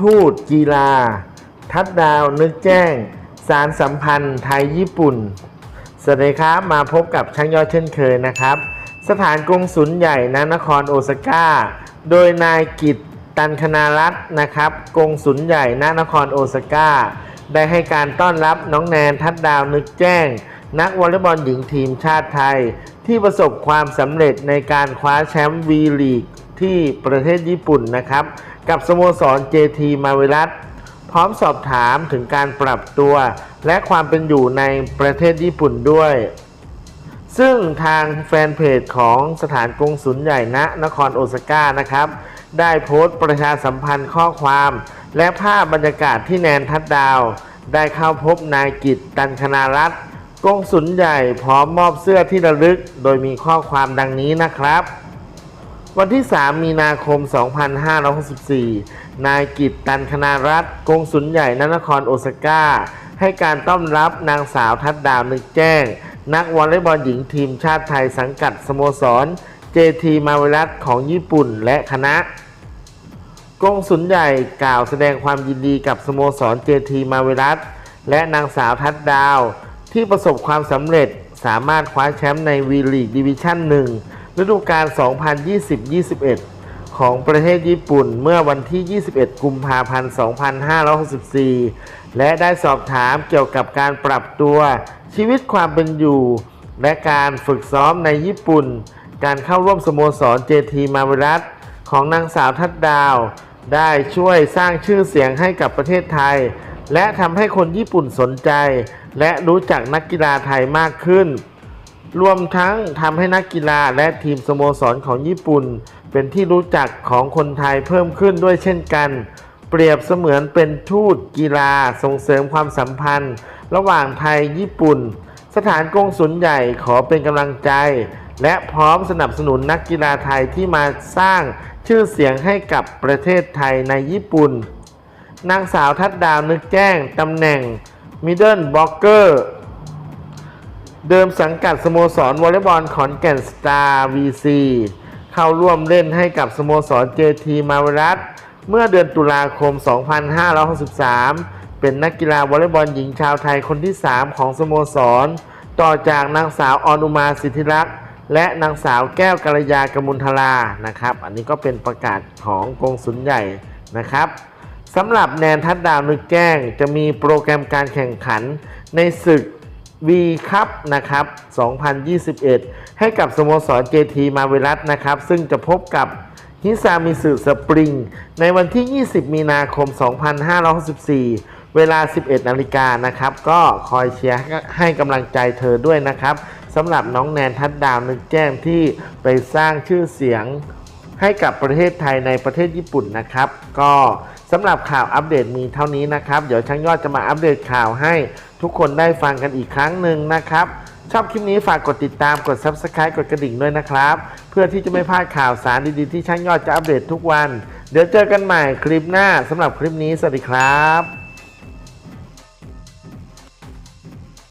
ทูตกีฬา ทัดดาวนึกแจ้ง สารสัมพันธ์ไทยญี่ปุ่น สวัสดีครับ มาพบกับช่างยอดเช่นเคยนะครับ สถานกงสุลใหญ่ณนครโอซาก้า โดยนายกิตตันคณารัตนะครับ กงสุลใหญ่ณนครโอซาก้า ได้ให้การต้อนรับน้องแนนทัดดาวนึกแจ้ง นักวอลเลย์บอลหญิงทีมชาติไทย ที่ประสบความสำเร็จในการคว้าแชมป์วีลีกที่ประเทศญี่ปุ่นนะครับ กับสโมสร JT มาเวลัสพร้อมสอบถามถึงการปรับตัว และความเป็นอยู่ในประเทศญี่ปุ่นด้วย ซึ่งทางแฟนเพจของสถานกงสุลใหญ่ณนครโอซาก้านะครับ ได้โพสต์ประชาสัมพันธ์ข้อความ และภาพบรรยากาศที่แนนทัดดาว ได้เข้าพบนายกิตตันคณารัตกงสุลใหญ่พร้อมมอบเสื้อที่ระลึก โดยมีข้อความดังนี้นะครับ วันที่ 3 มีนาคม 2564 นายกิตตันคณารัตน์กงสุลใหญ่ณนครโอซาก้า ให้การต้อนรับนางสาวทัดดาวนึกแจ้ง นักวอลเลย์บอลหญิงทีมชาติไทยสังกัดสโมสร JT มาเวลัสของญี่ปุ่นและคณะกงสุลใหญ่กล่าวแสดงความยินดีกับสโมสร JT มาเวลัสและนางสาวทัดดาว ที่ประสบความสำเร็จสามารถคว้าแชมป์ในวีลีกดิวิชั่น1 ฤดูกาล 2020-21 ของประเทศญี่ปุ่นเมื่อวันที่ 21 กุมภาพันธ์ 2564 และได้สอบถามเกี่ยวกับการปรับตัว ชีวิตความเป็นอยู่ และการฝึกซ้อมในญี่ปุ่น การเข้าร่วมสโมสร JT มาเวลัสของนางสาวทัดดาว ได้ช่วยสร้างชื่อเสียงให้กับประเทศไทย และทำให้คนญี่ปุ่นสนใจ และรู้จักนักกีฬาไทยมากขึ้น รวมทั้งทำให้นักกีฬาและทีมสโมสรของญี่ปุ่น เป็นที่รู้จักของคนไทยเพิ่มขึ้นด้วยเช่นกัน เปรียบเสมือนเป็นทูตกีฬาส่งเสริมความสัมพันธ์ ระหว่างไทยญี่ปุ่น สถานกงสุลใหญ่ขอเป็นกำลังใจ และพร้อมสนับสนุนนักกีฬาไทยที่มาสร้างชื่อเสียงให้กับประเทศไทยในญี่ปุ่น นางสาวทัดดาวนึกแจ้งตำแหน่ง Middle Blocker เดิ เดิมสังกัดสโมสรวอลเลย์บอลขอนแก่นสตาร์ VC เข้าร่วมเล่นให้กับสโมสร JT มาเวรัสเมื่อเดือนตุลาคม 2563 เป็นนักกีฬาวอลเลย์บอลหญิงชาวไทยคนที่ 3 ของสโมสร ต่อจากนางสาวออนุมาสิทธิรักษ์และนางสาวแก้วกัลยากมุลทลานะครับ อันนี้ก็เป็นประกาศของกองสุลใหญ่นะครับสำหรับแนนทัดดาวนึกแจ้งจะมีโปรแกรมการแข่งขันในศึก V คัพนะครับ 2021 ให้กับสโมสร JT มาเวลัสนะครับ ซึ่งจะพบกับฮิซามิสึสปริง ในวันที่ 20 มีนาคม 2564 เวลา 11 นาฬิกานะครับ ก็คอยเชียร์ให้กำลังใจเธอด้วยนะครับสำหรับน้องแนนทัดดาวนึกแจ้งที่ไปสร้างชื่อเสียงให้กับประเทศไทยในประเทศญี่ปุ่นนะครับ ก็สำหรับข่าวอัปเดตมีเท่านี้นะครับ เดี๋ยวช่างยอดจะมาอัปเดตข่าวให้ ทุกคนได้ฟังกันอีกครั้งหนึ่งนะครับ ชอบคลิปนี้ฝากกดติดตามกด Subscribe กดกระดิ่งด้วยนะครับ เพื่อที่จะไม่พลาดข่าวสารดีๆที่ช่างยอดจะอัปเดตทุกวัน เดี๋ยวเจอกันใหม่คลิปหน้าสำหรับคลิปนี้สวัสดีครับ